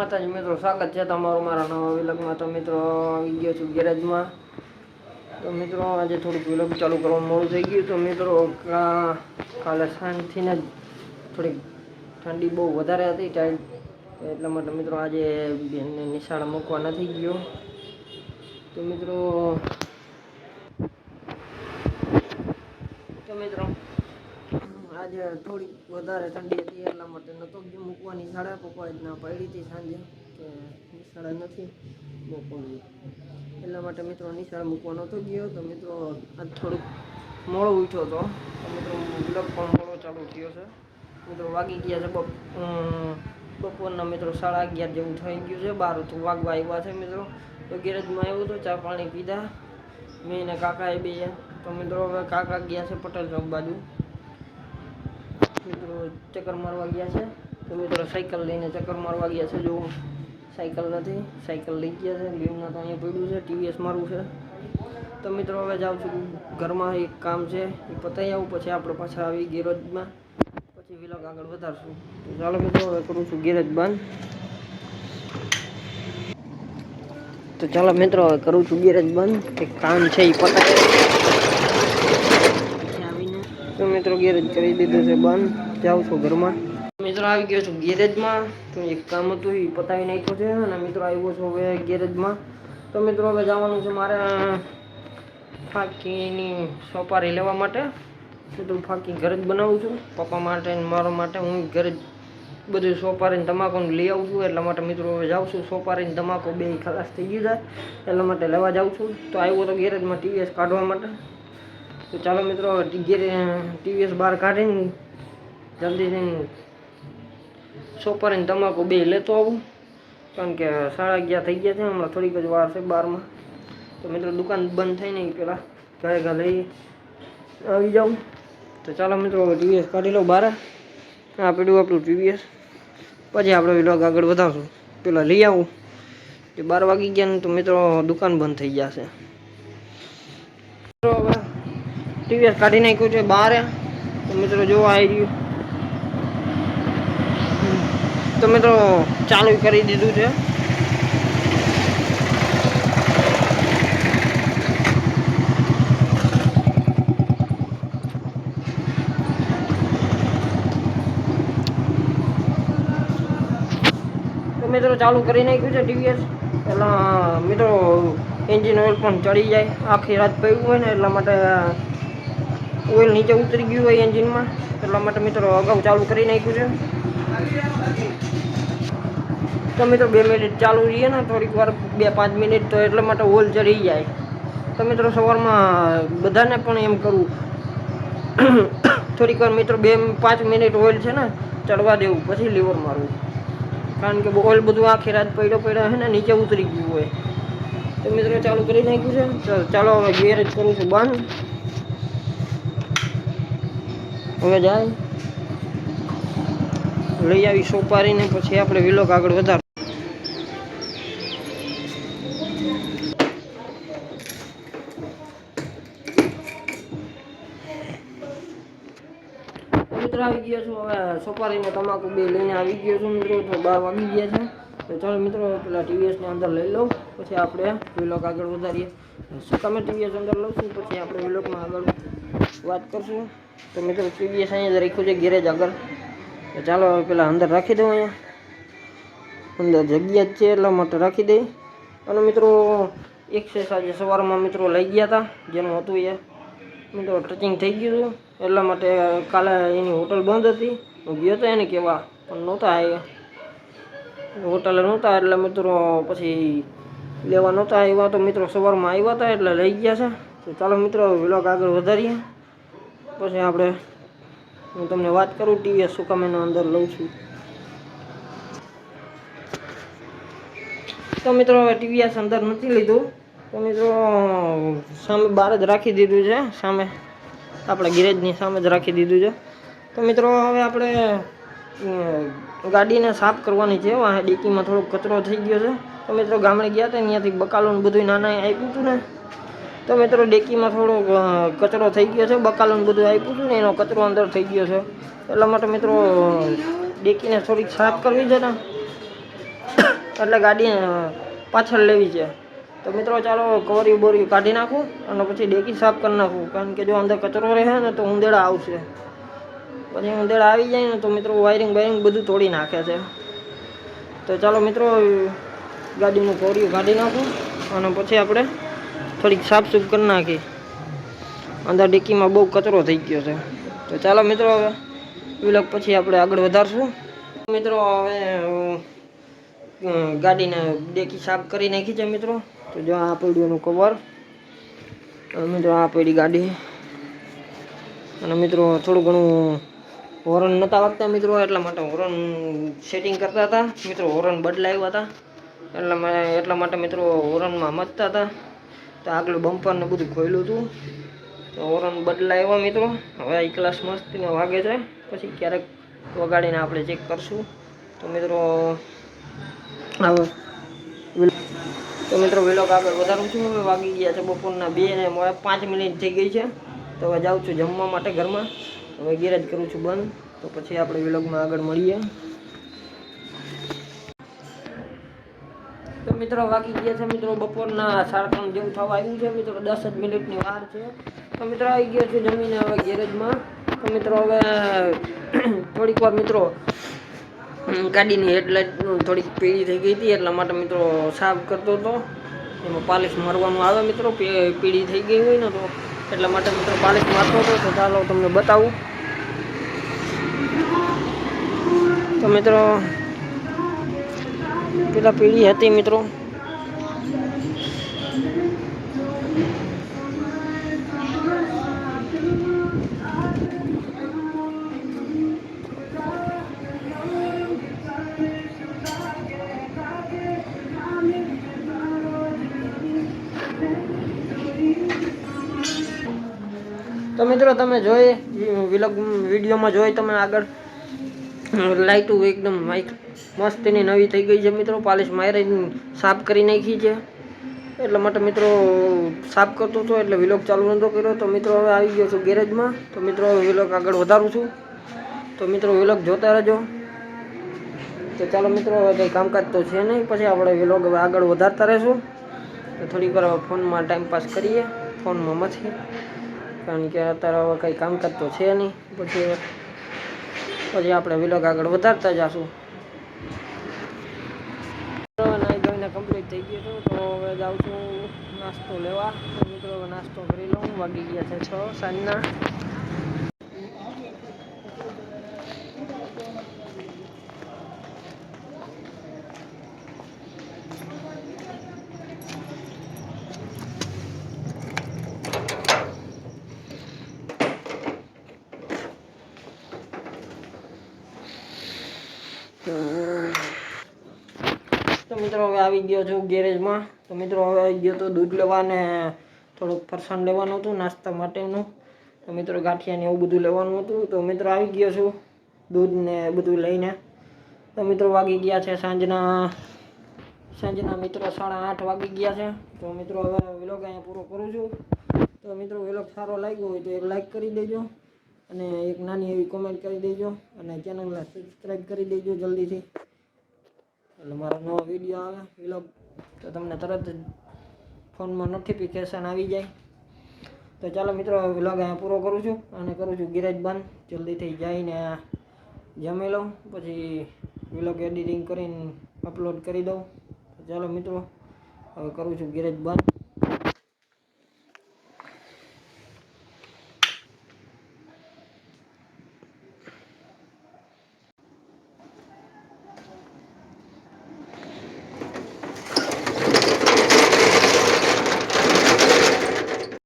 માતાજી મિત્રો, સ્વાગત છે તમારું મારા નવા વિલગમાં. તો મિત્રો, આવી ગયો છું ગેરેજમાં. તો મિત્રો, આજે થોડુંક વિલગ ચાલુ કરવાનું મોડું થઈ ગયું. તો મિત્રો કાલે સાંજથી ને થોડીક ઠંડી બહુ વધારે હતી ટાઈટ એટલા માટે મિત્રો, આજે બેનને નિશાળ મૂકવા નથી ગયો. તો મિત્રો તો મિત્રો આજે થોડીક વધારે ઠંડી હતી એટલા માટે નતો ગયો. મૂકવાની શાળા પપ્પા જ ના પાડી હતી સાંજે કે નિશાળા નથી મૂકવું એટલા માટે મિત્રો નિશાળ મૂકવા નતો ગયો. તો મિત્રો આજ થોડુંક મોડો ઉઠ્યો હતો તો મિત્રો બ્લોગ પણ મોડો ચાલુ થયો છે. મિત્રો વાગી ગયા છે બપ અમ, બપોરના મિત્રો સાડા અગિયાર જેવું થઈ ગયું છે. બાર તો વાગવા આવ્યા છે મિત્રો. તો ગેરેજમાં આવ્યો હતો ચા પાણી પીધા. મેં ને કાકા એ બે. તો મિત્રો હવે કાકા ગયા છે પટેલ ચોક બાજુ. મિત્રો ચક્કર મારવા ગયા છે. તો મિત્રો સાયકલ લઈને ચક્કર મારવા ગયા છે. જો સાયકલ નથી, સાયકલ લઈ ગયા છે. લીવના તો અહીંયા પડ્યું છે. ટીવીએસ મારું છે. તો મિત્રો હવે જાઉં છું ઘરમાં. એક કામ છે, એ પતાવી આવું. પછી આપણે પાછા આવી ગેરેજમાં. પછી વિલોગ આગળ વધારશું. તો ચાલો મિત્રો, હવે કરું છું ગેરેજ બંધ. તો ચાલો મિત્રો, હવે કરું છું ગેરેજ બંધ. એક કામ છે, એ પતાવી તો મિત્રો ગેરેજ કરી દીધું છે બંધ. જાઉં છું ઘરમાં. મિત્રો આવી ગયો છું ગેરેજમાં. તો એક કામ હતું, એ પતાવી નાખ્યું છે અને મિત્રો આવ્યો છું હવે ગેરેજમાં. તો મિત્રો હવે જવાનું છે મારે ફાકીની સોપારી લેવા માટે. મિત્રો ફાંકી ઘરે જ બનાવું છું. પપ્પા માટે ને મારા માટે હું ઘરે જ બધું સોપારીને તમાકુને લઈ આવું છું. એટલા માટે મિત્રો હવે જાઉં છું. સોપારીને તમાકુ બે ખલાસ થઈ ગયું જાય એટલા માટે લેવા જાઉં છું. તો આવ્યો તો ગેરેજમાં ટીવીએસ કાઢવા માટે. તો ચાલો મિત્રો, ઘેરે ટીવીએસ બહાર કાઢીને જલ્દીથી સોપારીને તમાકુ બે લેતો આવું. કારણ કે સાડા અગિયાર થઈ ગયા છે, હમણાં થોડીક જ વાર છે બારમાં. તો મિત્રો, દુકાન બંધ થઈ નહીં, પેલા ઘરે ઘરે લઈ આવી જાઉં. તો ચાલો મિત્રો, ટીવીએસ કાઢી લો બહાર. આ પડ્યું આપણું ટીવીએસ. પછી આપણે વિલોગ આગળ વધારશું. પેલા લઈ આવું. કે બાર વાગી ગયા ને તો મિત્રો, દુકાન બંધ થઈ જશે. મિત્રો હવે ટીવીએસ કાઢી નાખ્યું છે બહાર. તો મિત્રો જોવા આવી રહ્યું તો મિત્રો ચાલુ કરી દીધું છે. મિત્રો ચાલુ કરી નાખ્યું છે ટીવીએસ પહેલાં મિત્રો એન્જિન ઓઇલ પણ ચડી જાય. આખી રાત પડ્યું હોય ને એટલા માટે ઓઇલ નીચે ઉતરી ગયું હોય એન્જિનમાં. એટલા માટે મિત્રો અગાઉ ચાલુ કરી નાખ્યું છે. તો મિત્રો બે મિનિટ ચાલુ રહીએ ને, થોડીક વાર બે પાંચ મિનિટ તો એટલા માટે ઓઇલ ચડી જાય. તો મિત્રો સવારમાં બધાને પણ એમ કરવું થોડીક વાર મિત્રો બે પાંચ મિનિટ ઓઇલ છે ને, ચડવા દેવું, પછી લીવર મારવું. કારણ કે ઓઇલ બધું આખી રાત પડ્યો પડ્યો છે ને, નીચે ઉતરી ગયું હોય. તો મિત્રો ચાલુ કરી નાખ્યું છે. ચાલો હવે ગેરેજ કરું છું બંધ. હવે જાય. લઈ આવી સોપારીને, પછી આપણે વિલોક આગળ વધાર મિત્રો, આવી ગયો છું હવે સોપારીને તમાકુ બે લઈને આવી ગયો છું મિત્રો, તો બાર વાગી ગયા છે. તો ચાલો મિત્રો, પેલા ટીવીએસને અંદર લઈ લઉં, પછી આપણે વિલોક આગળ વધારીએ. શું તમે ટીવીએસ અંદર લઉં પછી આપણે વિલોકમાં આગળ વાત કરશું. તો મિત્રો ટીવીએસ અહીંયા રાખ્યું છે ગેરેજ આગળ. તો ચાલો પેલા અંદર રાખી દઉં અહીંયા. અંદર જગ્યા જ છે, એટલા માટે રાખી દઈ. અને મિત્રો એક્સેસ આજે સવારમાં મિત્રો લઈ ગયા હતા, જેનું હતું એ. મિત્રો ટચિંગ થઈ ગયું હતું. એટલા માટે કાલે એની હોટલ બંધ હતી. હું ગયો હતો એને કહેવા પણ નહોતા આવ્યા. હોટલે નહોતા એટલે મિત્રો પછી લેવા નહોતા આવ્યા તો મિત્રો સવારમાં આવ્યા હતા એટલે લઈ ગયા છે. તો ચાલો મિત્રો વિલોગ આગળ વધારીએ. પછી આપણે હું તમને વાત કરું ટીવીએસ શું કામ એના અંદર લઉં છું. તો મિત્રો, હવે ટીવીએસ અંદર નથી લીધું. તો મિત્રો, સામે બહાર જ રાખી દીધું છે. સામે આપણા ગેરેજની સામે જ રાખી દીધું છે. તો મિત્રો, હવે આપણે ગાડીને સાફ કરવાની છે વાહ ડીકીમાં થોડોક કચરો થઈ ગયો છે. તો મિત્રો ગામડે ગયા હતા ત્યાંથી બકાલું બધું નાના આપ્યું હતું ને. તો મિત્રો ડેકીમાં થોડોક કચરો થઈ ગયો છે બકાલું બધું આપ્યું હતું ને, એનો કચરો અંદર થઈ ગયો છે. એટલા માટે મિત્રો, ડેકીને થોડીક સાફ કરવી છે ને. એટલે ગાડી પાછળ લેવી છે. તો મિત્રો ચાલો કવરી બોરી કાઢી નાખું અને પછી ડેકી સાફ કરી નાખું. કારણ કે જો અંદર કચરો રહે ને તો ઉંદેડા આવશે. પછી ઉંદર આવી જાય ને તો મિત્રો વાયરિંગ વાયરિંગ બધું તોડી નાખે છે. તો ચાલો મિત્રો, ગાડીનું કોરિયું કાઢી નાખું અને પછી આપણે થોડીક સાફસૂફ કરી નાખી. અંદર ડિક્કીમાં બહુ કચરો થઈ ગયો છે. તો ચાલો મિત્રો, હવે વિલોક પછી આપણે આગળ વધારશું. મિત્રો, હવે ગાડીને ડેકી સાફ કરી નાખી છે મિત્રો. તો જો આ પડ્યું કવર મિત્રો, આ પડી ગાડી. અને મિત્રો, થોડું ઘણું હોરન નહોતા વાગતા મિત્રો, એટલા માટે હોરન સેટિંગ કરતા હતા. મિત્રો, હોરન બદલાવ્યા હતા. એટલા માટે એટલા માટે મિત્રો હોરનમાં મચતા હતા. તો આગલું બમ્પરને બધું ખોયલું હતું. તો હોરન બદલાવ્યા મિત્રો. હવે એ ક્લાસ મસ્તીને વાગે છે. પછી ક્યારેક વગાડીને આપણે ચેક કરશું. તો મિત્રો હવે તો મિત્રો વિલોક આગળ વધારું છું. હવે વાગી ગયા છે બપોરના બે ને પાંચ મિનિટ થઈ ગઈ છે. તો હવે જાઉં છું જમવા માટે ઘરમાં. હવે ગેરેજ કરું છું બંધ. તો પછી આપણે વિલોગમાં આગળ મળીએ. તો મિત્રો વાગી ગયા છે મિત્રો બપોરના સાડા ત્રણ જેવું થવા આવ્યું છે મિત્રો, દસ જ મિનિટની વાર છે. તો મિત્રો આવી ગયા છે જમીને હવે ગેરેજમાં. તો મિત્રો હવે થોડીક વાર મિત્રો ગાડીની હેડલાઇટ થોડીક પીળી થઈ ગઈ હતી, એટલા માટે મિત્રો સાફ કરતો હતો. એમાં પાલિશ મારવાનું આવે મિત્રો પીળી થઈ ગઈ હોય ને તો, એટલા માટે મિત્રો પાલિશ મારતો હતો. તો ચાલો તમને બતાવું. તો મિત્રો, પેલા પીળી હતી મિત્રો. તો મિત્રો, તમે જોઈ વિલોગ વિડીયોમાં જોઈ તમે આગળ. લાઇટો એકદમ માઇક મસ્તીની નવી થઈ ગઈ છે મિત્રો. પાલિશ મારી સાફ કરી નાખી છે. એટલા માટે મિત્રો સાફ કરતો હતો, એટલે વિલોગ ચાલુ નહોતો કર્યો. તો મિત્રો હવે આવી ગયો છું ગેરેજમાં. તો મિત્રો વિલોગ આગળ વધારું છું. તો મિત્રો વિલોગ જોતા રહેજો. તો ચાલો મિત્રો, હવે કંઈ કામકાજ તો છે નહીં. પછી આપણે વિલોગ હવે આગળ વધારતા રહેશું. તો થોડીક વાર ફોનમાં ટાઈમ પાસ કરીએ. ફોનમાં મથી કારણ કે અત્યારે હવે કંઈ કામકાજ તો છે નહીં. પછી પછી આપણે વિલોગ આગળ વધારતા જશું. નાઈ ધોઈને કમ્પ્લીટ થઈ ગયું હતું, તો હવે જાઉં છું નાસ્તો લેવા. મિત્રો નાસ્તો કરી લઉં. વાગી ગયા છે છ સાંજના. તો મિત્રો હવે આવી ગયો છું ગેરેજમાં. તો મિત્રો હવે આવી ગયો તો દૂધ લેવા ને થોડુંક ફરસાણ લેવાનું હતું, નાસ્તા માટેનું. તો મિત્રો ગાંઠિયાને એવું બધું લેવાનું હતું. તો મિત્રો આવી ગયો છું દૂધ ને બધું લઈને. તો મિત્રો વાગી ગયા છે સાંજના સાંજના મિત્રો સાડા આઠ વાગી ગયા છે. તો મિત્રો હવે વિલોગ અહીંયા પૂરો કરું છું. તો મિત્રો વિલોગ સારો લાગ્યો હોય તો એક લાઈક કરી દેજો. અને એક નાની એવી કોમેન્ટ કરી દેજો અને ચેનલને સબસ્ક્રાઈબ કરી દેજો જલ્દીથી. એટલે મારો નવો વીડિયો આવે વિલોગ તો તમને તરત જ ફોનમાં નોટિફિકેશન આવી જાય. તો ચાલો મિત્રો વિલોગ અહીંયા પૂરો કરું છું અને કરું છું ગેરેજ બંધ. જલ્દીથી જઈને જમી લઉં, પછી વિલોગ એડિટિંગ કરીને અપલોડ કરી દઉં. ચાલો મિત્રો, હવે કરું છું ગેરેજ બંધ.